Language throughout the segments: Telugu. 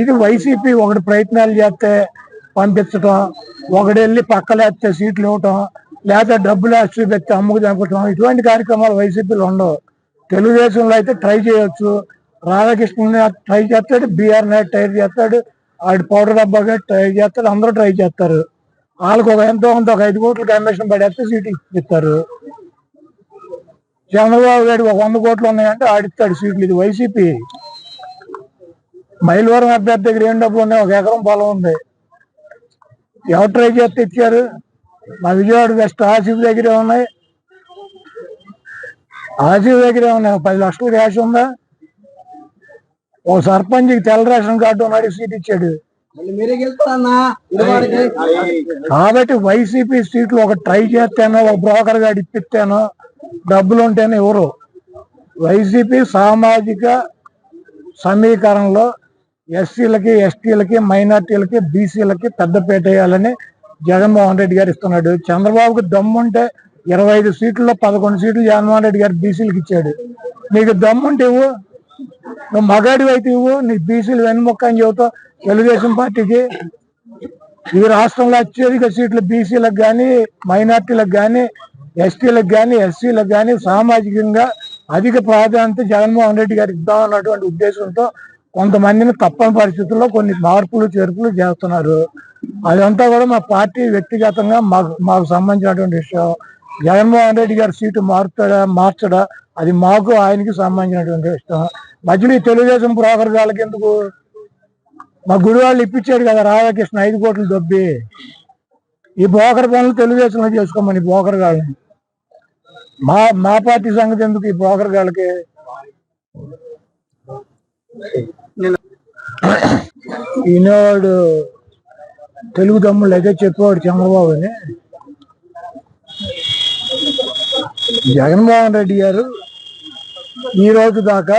ఇది వైసీపీ ఒకటి ప్రయత్నాలు చేస్తే పంపించటం ఒకటి వెళ్ళి పక్కలేస్తే సీట్లు ఇవ్వటం లేదా డబ్బులు వేసి చూపెట్టి అమ్ముకు చంపటం ఇటువంటి కార్యక్రమాలు వైసీపీలో ఉండవు. తెలుగుదేశంలో అయితే ట్రై చేయొచ్చు. రాధాకృష్ణ ట్రై చేస్తాడు బీఆర్ నాయుడు ట్రై చేస్తాడు ఆడి పౌడర్ డబ్బా ట్రై చేస్తాడు అందరూ ట్రై చేస్తారు. వాళ్ళకు ఒక ఎంతో కొంత ఒక ఐదు కోట్లు కమిషన్ పడేస్తే సీట్ ఇస్తారు. చంద్రబాబు గారికి ఒక వంద కోట్లు ఉన్నాయంటే ఆడిస్తాడు సీట్లు. ఇది వైసీపీ. మైలవరం అభ్యర్థి దగ్గర ఏం డబ్బులు ఉన్నాయి? ఒక ఎకరం పొలం ఉంది. ఎవరు ట్రై చేస్తే ఇచ్చారు? మా విజయవాడ వెస్ట్ ఆసిఫ్ దగ్గరే ఉన్నాయి. ఆసిఫ్ దగ్గరే ఉన్నాయి. పది లక్షలు క్యాష్ ఉందా? ఓ సర్పంచ్కి తెల్ల రేషన్ కార్డు ఉన్నాడు సీట్ ఇచ్చాడు. కాబట్టి వైసీపీ సీట్లు ఒక ట్రై చేస్తానో ఒక బ్రోకర్ గాడు ఇప్పిస్తానో. డబ్బులు ఉంటేనే ఎవరు? వైసీపీ సామాజిక సమీకరణలో ఎస్సీలకి ఎస్టీలకి మైనార్టీలకి బీసీలకి పెద్దపేట వేయాలని జగన్మోహన్ రెడ్డి గారు ఇస్తున్నాడు. చంద్రబాబుకి దమ్ముంటే ఇరవై ఐదు సీట్లలో పదకొండు సీట్లు జగన్మోహన్ రెడ్డి గారు బీసీలకు ఇచ్చాడు. నీకు దమ్ముంటే నువ్వు మగాడి అయితే ఇవ్వు నీ బీసీలు వెన్నుముక్క అని చెబుతావు తెలుగుదేశం పార్టీకి. ఈ రాష్ట్రంలో అత్యధిక సీట్లు బీసీలకు కానీ మైనార్టీలకు కానీ ఎస్టీలకు కానీ ఎస్సీలకు కానీ సామాజికంగా అధిక ప్రాధాన్యత జగన్మోహన్ రెడ్డి గారికి ఇద్దామన్నటువంటి ఉద్దేశంతో కొంతమందిని తప్పని పరిస్థితుల్లో కొన్ని మార్పులు చేర్పులు చేస్తున్నారు. అదంతా కూడా మా పార్టీ వ్యక్తిగతంగా మాకు మాకు సంబంధించినటువంటి విషయం. జగన్మోహన్ రెడ్డి గారి సీటు మారుతాడా మార్చడా అది మాకు ఆయనకి సంబంధించినటువంటి విషయం. మధ్యలో ఈ తెలుగుదేశం బ్రోకర్ వాళ్ళకి ఎందుకు? మా గుడి వాళ్ళు ఇప్పించాడు కదా రాధాకృష్ణ ఐదు కోట్లు దొబ్బి. ఈ బోకర్ పనులు తెలుగుదేశంలో చేసుకోమని బోకర్ గాళ్ళని మా మా పార్టీ సంగతి ఎందుకు ఈ బోకర్ గాళ్ళకి? ఈనాడు తెలుగు తమ్ముళ్ళు అయితే చెప్పేవాడు చంద్రబాబు అని. జగన్మోహన్ రెడ్డి గారు ఈ రోజు దాకా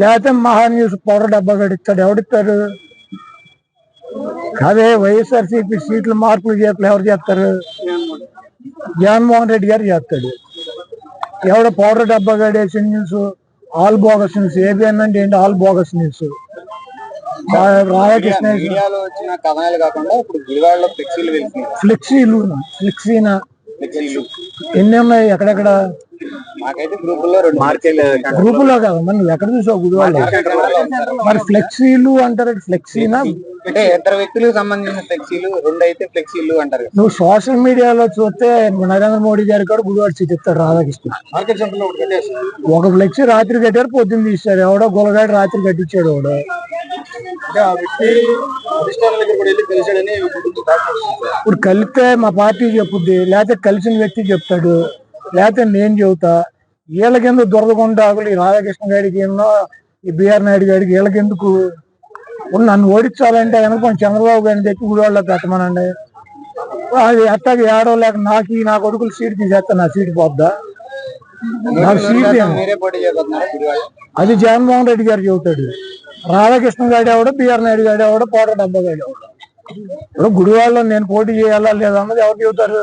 లేకపోతే మహా న్యూస్ పౌడర్ డబ్బా గారు ఇస్తాడు ఎవడిస్తారు? అదే వైఎస్ఆర్సీపీ సీట్లు మార్పులు చేతులు ఎవరు చేస్తారు? జగన్మోహన్ రెడ్డి గారు చేస్తాడు. ఎవడ పౌడర్ డబ్బా వేసిన news all bogus news ABN అంటే ఏంటి ఆల్ బోగస్ న్యూస్? రాధాకృష్ణ ఫ్లెక్సీలు ఫ్లెక్సీనా? ఎన్ని ఉన్నాయి ఎక్కడెక్కడ? మాకైతే గ్రూపుల్లో రెండు మార్కెట్ గ్రూపులో కాదు నువ్వు ఎక్కడ చూసావు గుడివాళ్ళు. మరి ఫ్లెక్సీలు అంటారు ఫ్లెక్సీనా అంటే ఇద్దరు వ్యక్తులకు సంబంధించిన ఫ్లెక్సీలు రెండు అయితే ఫ్లెక్సీలు అంటారు నువ్వు సోషల్ మీడియాలో చూస్తే నరేంద్ర మోడీ గారు కూడా గుడివాడ సీట్ ఇస్తాడు రాధాకృష్ణ. లో ఒక ఫ్లెక్సీ రాత్రి కట్టారు పొద్దున్న తీశారు. ఎవడో గొలగాడు రాత్రి కట్టించాడు ఎవడో. ఇప్పుడు కలిస్తే మా పార్టీ చెప్పుద్ది లేకపోతే కలిసిన వ్యక్తి చెప్తాడు. లేకపోతే నేను చెబుతా వీళ్ళకెందుకు దొరకకుండా ఈ రాధాకృష్ణ గారికి ఎన్నో ఈ బిఆర్ నాయుడు గారికి వీళ్ళకెందుకు నన్ను ఓడించాలంటే కొంచెం చంద్రబాబు గారిని తెచ్చి గుడివాళ్ళలో పెట్టమనండి. అది అట్టాగే ఏడో లేక నాకు నా కొడుకులు సీట్ తీసేస్తా నా సీట్ పోద్దా? నాకు సీట్ అది జగన్మోహన్ రెడ్డి గారు చెబుతాడు. రాధాకృష్ణ గారు ఎవడో బిఆర్ నాయుడు గారు ఎవడో పోట డబ్బా గారు ఎవడో? ఇప్పుడు గుడివాడలో నేను పోటీ చేయాలా లేదా అన్నది ఎవరు చెబుతారు?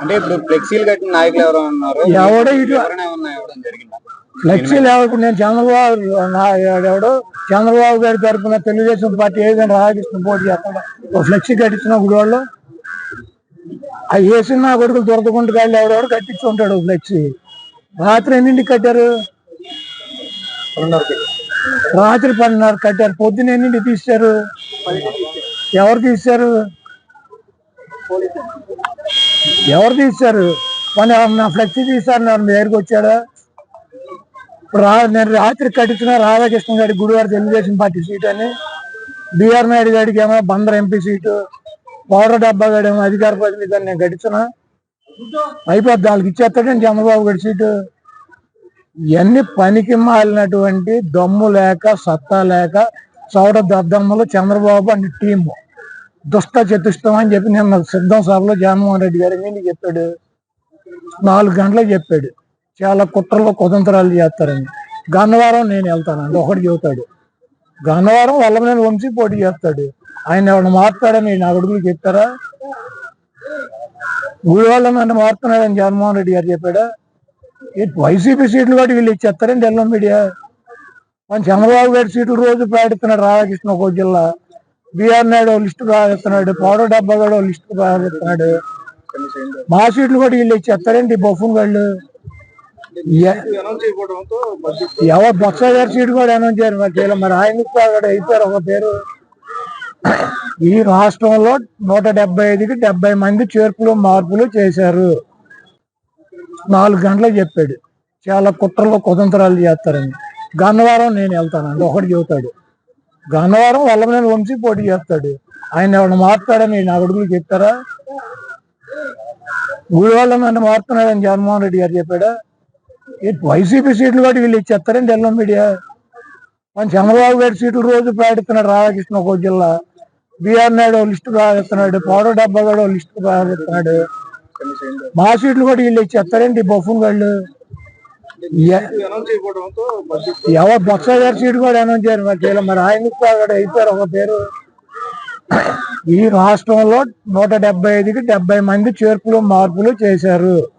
అంటే ఇప్పుడు ఫ్లెక్సీలు కట్టిన నాయకులు ఎవరో ఉన్నారు. ఎవడో ఇటు ఫ్లెక్సీలు ఎవరు? నేను చంద్రబాబు నా ఎవడు? చంద్రబాబు గారి తరఫున తెలుగుదేశం పార్టీ ఏదైనా రాధాకృష్ణ పోటీ చేస్తాడు? ఒక ఫ్లెక్సీ కట్టించిన గుడివాళ్ళు ఆ వేసిన నా కొడుకులు దొరకకుండా కాళ్ళు ఎవడెవడు కట్టించి ఉంటాడు ఒక ఫ్లెక్సీ? రాత్రి ఎన్నింటికి కట్టారు? రాత్రి పన్నెండున్నర కట్టారు. పొద్దున ఎన్నింటికి తీశారు ఎవరు తీశారు ఎవరు తీశారు? మన నా ఫ్లెక్సీ తీశారు నా మీ దగ్గరికి వచ్చాడా? ఇప్పుడు రా నేను రాత్రి కట్టించిన రాధాకృష్ణ గారి గుడివారి తెలుగుదేశం పార్టీ సీట్ అని. బీఆర్ నాయుడు గారికి ఏమో బందర్ ఎంపీ సీటు పౌడర్ డబ్బా గారు ఏమో అధికార ప్రతినిధి నేను గడిచిన అయిపోద్ది వాళ్ళకి ఇచ్చేస్తాడండి చంద్రబాబు గారి సీటు? ఇవన్నీ పనికి మాలినటువంటి దమ్ము లేక సత్తా లేక చౌడ దద్దమ్మలు చంద్రబాబు అండ్ టీము. దుష్ట చతుష్టం అని చెప్పి నిన్న సిద్ధం సభలో జగన్మోహన్ రెడ్డి గారు మీద చెప్పాడు. నాలుగు గంటలకు చెప్పాడు. చాలా కుట్రలు కుతంత్రాలు చేస్తారని. గన్నవరం నేను వెళ్తానండి ఒకటి చెబుతాడు. గన్నవరం నేను వంశీ పోటీ చేస్తాడు. ఆయన ఎవరిని మారుతాడని నా అడుగులు చెప్తారా గుడి వాళ్ళ నన్ను మారుతున్నాడని జగన్మోహన్ రెడ్డి గారు చెప్పాడా? ఈ వైసీపీ సీట్లు కూడా వీళ్ళు ఇచ్చేస్తారండి ఎల్లం మీడియా. మన చంద్రబాబు గారి సీట్లు రోజు ప్రకటిస్తున్నాడు రాధాకృష్ణ ఒక జిల్లా. బిఆర్ నాయుడు లిస్టు ప్రకటిస్తున్నాడు పౌడర్ డబ్బా కూడా లిస్ట్ లిస్టు మా సీట్లు కూడా వీళ్ళు ఇచ్చేస్తారండి బొఫున్ వాళ్ళు ఎవరు బొత్స గారి సీట్ కూడా అనౌన్స్ చేయరు మరి చేయలేదు. మరి ఆయన కూడా అయిపోయారు ఒక పేరు. ఈ రాష్ట్రంలో నూట డెబ్బై ఐదుకి డెబ్బై మంది చేర్పులు మార్పులు చేశారు. నాలుగు గంటలకు చెప్పాడు. చాలా కుట్రలు కుతంత్రాలు చేస్తారని. గన్నవరం నేను వెళ్తానండి ఒకటి చెబుతాడు. గన్నవరం వల్లమనేని వంశీ పోటీ చేస్తాడు. ఆయన ఎవరిని మారుతాడని నా కొడుకులు చెప్తారా? ఊరి నన్ను మారుతున్నాడని జగన్మోహన్ రెడ్డి గారు చెప్పాడా? వైసీపీ సీట్లు కూడా వీళ్ళు ఇచ్చేస్తారండి ఎల్లో మీడియా. మన చంద్రబాబు గారి సీట్లు రోజు ప్రకటిస్తున్నాడు రాధాకృష్ణ ఒక జిల్లా. బిఆర్ నాయుడు లిస్టు ప్రకటిస్తున్నాడు పౌడర్ డబ్బా కూడా లిస్టు ప్రకటిస్తున్నాడు మా సీట్లు కూడా వీళ్ళు ఇచ్చేస్తారండి బొఫున్ వాళ్ళు ఎవరు బొత్స గారి సీటు కూడా అనౌన్స్ చేయరు. మరి. మరి ఆయన అయిపోయారు. ఒక పేరు. ఈ రాష్ట్రంలో నూట డెబ్బై ఐదుకి డెబ్బై మంది చేర్పులు మార్పులు చేశారు.